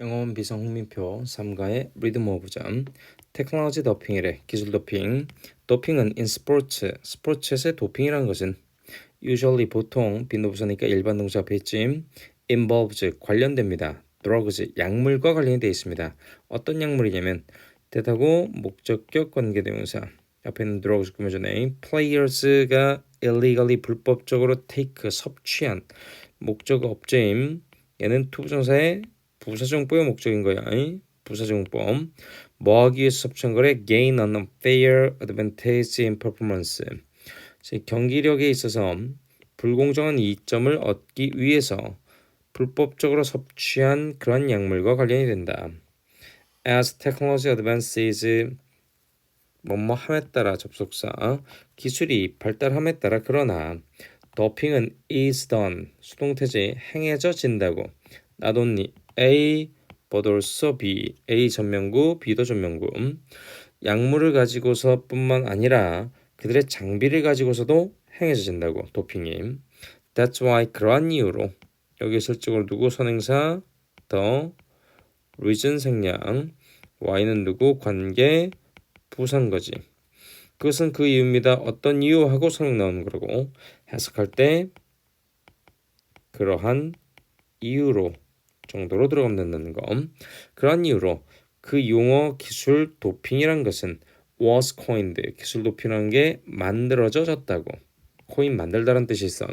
영어원 비상 홍민표 3가의 리듬 오브점 테크놀로지 도핑이래 기술 도핑. 도핑은 in sports 스포츠에서의 도핑이라는 것은 usually 보통 빈도부사니까 일반 동사 앞에 있지 involves 관련됩니다. drugs 약물과 관련이 되어 있습니다. 어떤 약물이냐면 대하고 목적격 관계대명사. 앞에 있는 drugs 꾸며주네 players가 illegally 불법적으로 take 섭취한 목적 업체임 얘는 투부정사의 부사정보의 목적인 거야. 부사정법. 뭐 하기 위해서 섭취한 거래? gain an unfair advantage in performance. 경기력에 있어서 불공정한 이점을 얻기 위해서 불법적으로 섭취한 그런 약물과 관련이 된다. As technology advances 뭐뭐 함에 따라 접속사 기술이 발달함에 따라 그러나 도핑은 is done 수동태지 행해져진다고 not only A but also B. A 전명구 B도 전명구. 약물을 가지고서뿐만 아니라 그들의 장비를 가지고서도 행해져진다고 도핑이. That's why 그러한 이유로 여기 실적으로 누구 선행사 더 reason 생략 Y는 누구 관계 부산 거지. 그것은 그 이유입니다. 어떤 이유 하고 선행 나오는 거라고 해석할 때 그러한 이유로 정도로 들어가면 된다는 거. 그런 이유로 그 용어 기술 도핑이란 것은 was coined 기술 도핑이라는 게 만들어졌다고 코인 만들다라는 뜻이 있어.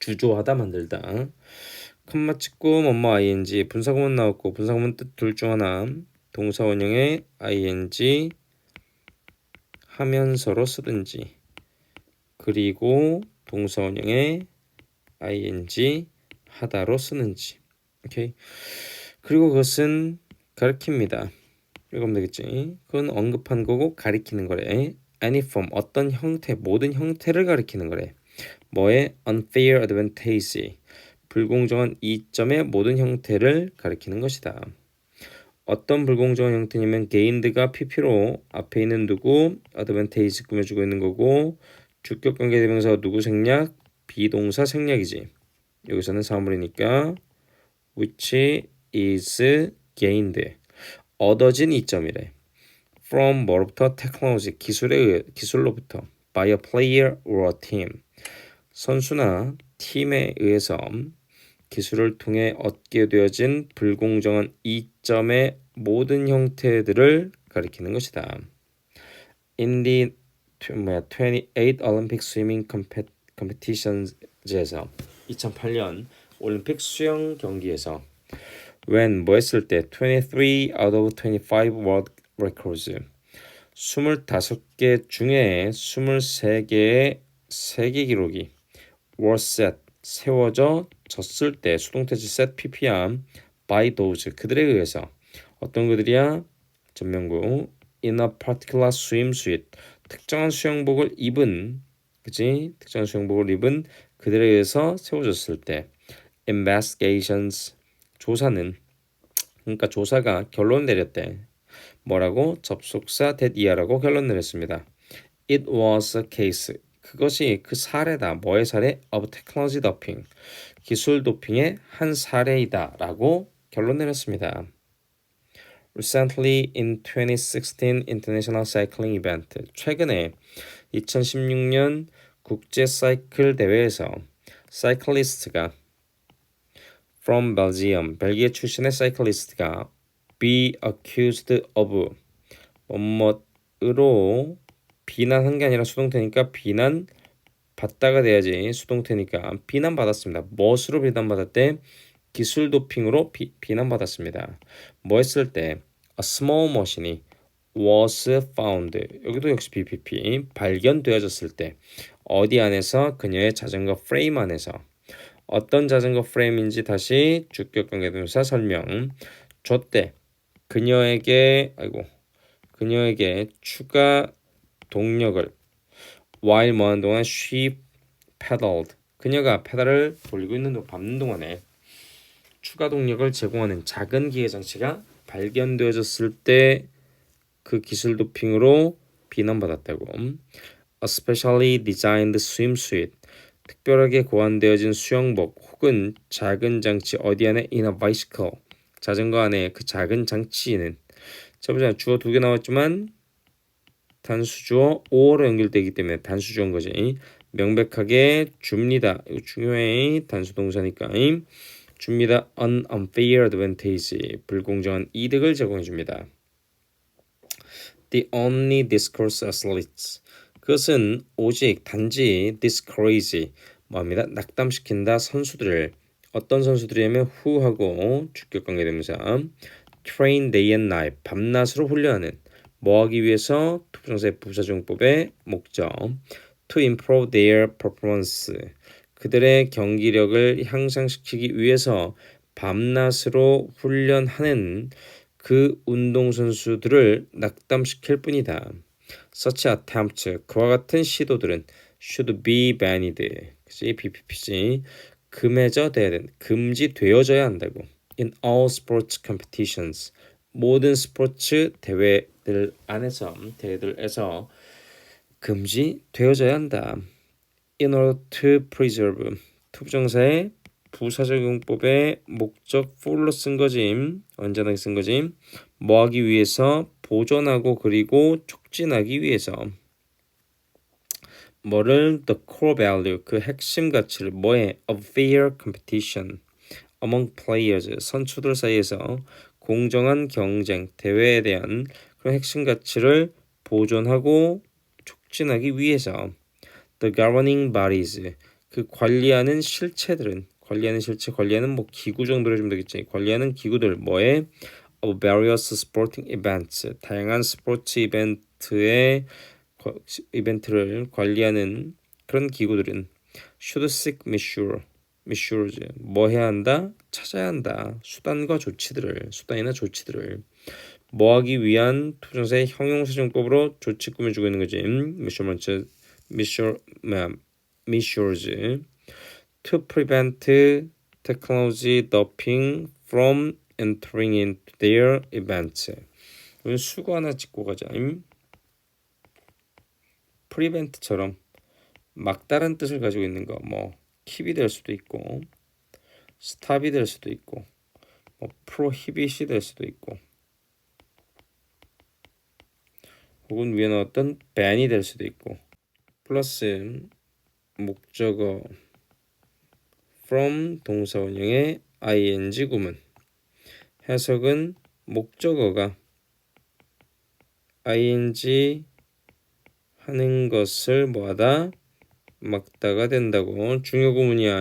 주조하다 만들다. 컴마 찍고 뭐뭐 ing 분사구문 나왔고 분사구문 뜻 둘 중 하나 동사 원형에 ing 하면서로 쓰든지 그리고 동사 원형에 ing 하다로 쓰는지 오케이. 그리고 그것은 가리킵니다. 읽으면 되겠지. 그건 언급한 거고 가리키는 거래. any form 어떤 형태 모든 형태를 가리키는 거래. 뭐의 unfair advantage 불공정한 이점의 모든 형태를 가리키는 것이다. 어떤 불공정한 형태냐면 gained가 pp로 앞에 있는 누구 advantage 꾸며주고 있는 거고 주격 관계 대명사 누구 생략 비동사 생략이지. 여기서는 사물이니까 which is gained 얻어진 이점이래. from 뭐로부터 technology 기술에 기술로부터 by a player or a team 선수나 팀에 의해서 기술을 통해 얻게 되어진 불공정한 이점의 모든 형태들을 가리키는 것이다. In the 28 Olympic Swimming Competitions에서 2008년 올림픽 수영 경기에서 when 뭐 했을 때? 23 out of 25 world records. 25개 중에 23개의 세계 기록이 were set 세워져 졌을 때 수동태지 set ppr by those. 그들에 의해서 어떤 그들이야? 전명구 in a particular swimsuit 특정한 수영복을 입은 그지 특정한 수영복을 입은 그들에 의해서 세워졌을 때 investigations 조사는 그러니까 조사가 결론 내렸대. 뭐라고 접속사 that 이하라고 결론 내렸습니다. It was a case. 그것이 그 사례다. 뭐의 사례? of technology doping. 기술 도핑의 한 사례이다라고 결론 내렸습니다. Recently in 2016 International Cycling Event. 최근에 2016년 국제 사이클 대회에서 사이클리스트가 from Belgium, 벨기에 출신의 사이클리스트가 be accused of 뭐뭐으로 비난한 게 아니라 수동태니까 비난 받다가 돼야지 수동태니까 비난 받았습니다. 무엇으로 비난 받았대? 기술 도핑으로 비, 비난 받았습니다. 뭐 했을 때 a small machine이 was found 여기도 역시 BPP 발견되어졌을 때 어디 안에서 그녀의 자전거 프레임 안에서 어떤 자전거 프레임인지 다시 주격 관계동사 설명 줬대. 그녀에게 아이고 그녀에게 추가 동력을 while 뭐하는 동안 she pedaled 그녀가 페달을 돌리고 있는 동 밟는 동안에 추가 동력을 제공하는 작은 기계 장치가 발견되어졌을 때 그 기술 도핑으로 비난받았다고. A specially designed swimsuit 특별하게 고안되어진 수영복 혹은 작은 장치 어디 안에 in a bicycle 자전거 안에 그 작은 장치는 자 보자 주어 두 개 나왔지만 단수 주어 or로 연결되기 때문에 단수 주어인 거지. 명백하게 줍니다. 이거 중요해. 단수 동사니까. 줍니다. an unfair advantage. 불공정한 이득을 제공해 줍니다. The only discourse athletes. 그것은 오직 단지 discourage 뭐합니다. 낙담시킨다 선수들을 어떤 선수들이냐면 who하고 주격 관계대명사 train day and night 밤낮으로 훈련하는 뭐하기 위해서 투부정사의 부사정법의 목적 to improve their performance 그들의 경기력을 향상시키기 위해서 밤낮으로 훈련하는 그 운동선수들을 낙담시킬 뿐이다. Such attempts, 그와 같은 시도들은 should be banned. 그치? BPPC. 금해져 돼야 된, 금지되어져야 한다고. In all sports competitions. 모든 스포츠 대회들 안에서, 대회들에서 금지되어져야 한다. In order to preserve. 투부정사의 부사적용법의 목적 for로 쓴 거지. 언제나 쓴 거지. 뭐 하기 위해서 보존하고 그리고 촉진하기 위해서. 뭐를? The core value 그 핵심 가치를. 뭐에? A fair competition among players 선수들 사이에서 공정한 경쟁 대회에 대한 그런 핵심 가치를 보존하고 촉진하기 위해서. The governing bodies 그 관리하는 실체들은 관리하는 실체 관리하는 뭐 기구 정도로 좀 되겠지. 관리하는 기구들 뭐에 of various sporting events 다양한 스포츠 이벤트의 이벤트를 관리하는 그런 기구들은 should seek measure measures 뭐 해야 한다 찾아야 한다 수단과 조치들을 수단이나 조치들을 뭐 하기 위한 투정사의 형용사정법으로 조치 꾸며주고 있는 거지 measurement measure measures to prevent technology doping from entering into their events. 수거 하나 찍고 가자. prevent처럼 막다른 뜻을 가지고 있는 거, 뭐 킵이 될 수도 있고, 스탑이 될 수도 있고, 뭐 prohibit이 될 수도 있고, 혹은 위에 나왔던 ban이 될 수도 있고, 플러스 목적어 from 동사 원형의 ing 구문 해석은 목적어가 ing 하는 것을 뭐하다 막다가 된다고 중요 구문이야.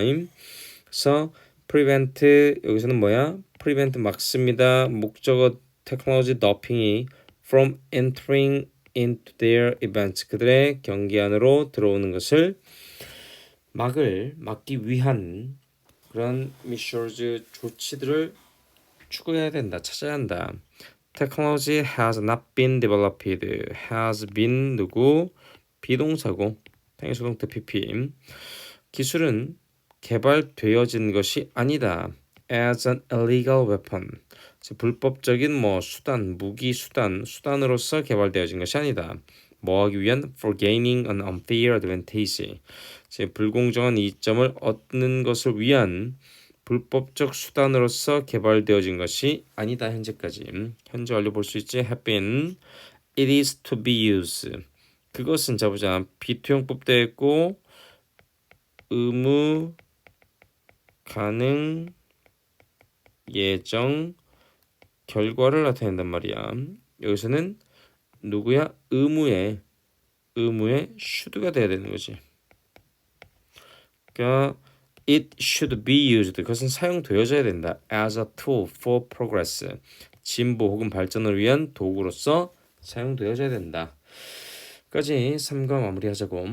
그래서 prevent 여기서는 뭐야? prevent 막습니다. 목적어 테크놀로지 더핑이 from entering into their events 그들의 경기 안으로 들어오는 것을 막을 막기 위한 그런 measures 조치들을 추구해야 된다. 찾아야 한다. Technology has not been developed. has been 누구 비동사고 당일수동태 PP 기술은 개발되어진 것이 아니다. as an illegal weapon 불법적인 뭐 수단, 무기 수단, 수단으로서 개발되어진 것이 아니다. 뭐 하기 위한 for gaining an unfair advantage 제 불공정한 이점을 얻는 것을 위한 불법적 수단으로서 개발되어진 것이 아니다 현재까지. 현재 완료 볼 수 있지. Have been. It is to be used. 그것은 자 보자 비투형법 되었고 의무 가능 예정 결과를 나타낸단 말이야. 여기서는 누구야? 의무의 의무의 should가 돼야 되는 거지. 그러니까 it should be used. 그것은 사용되어져야 된다. as a tool for progress. 진보 혹은 발전을 위한 도구로서 사용되어져야 된다. 까지 3과 마무리하자고.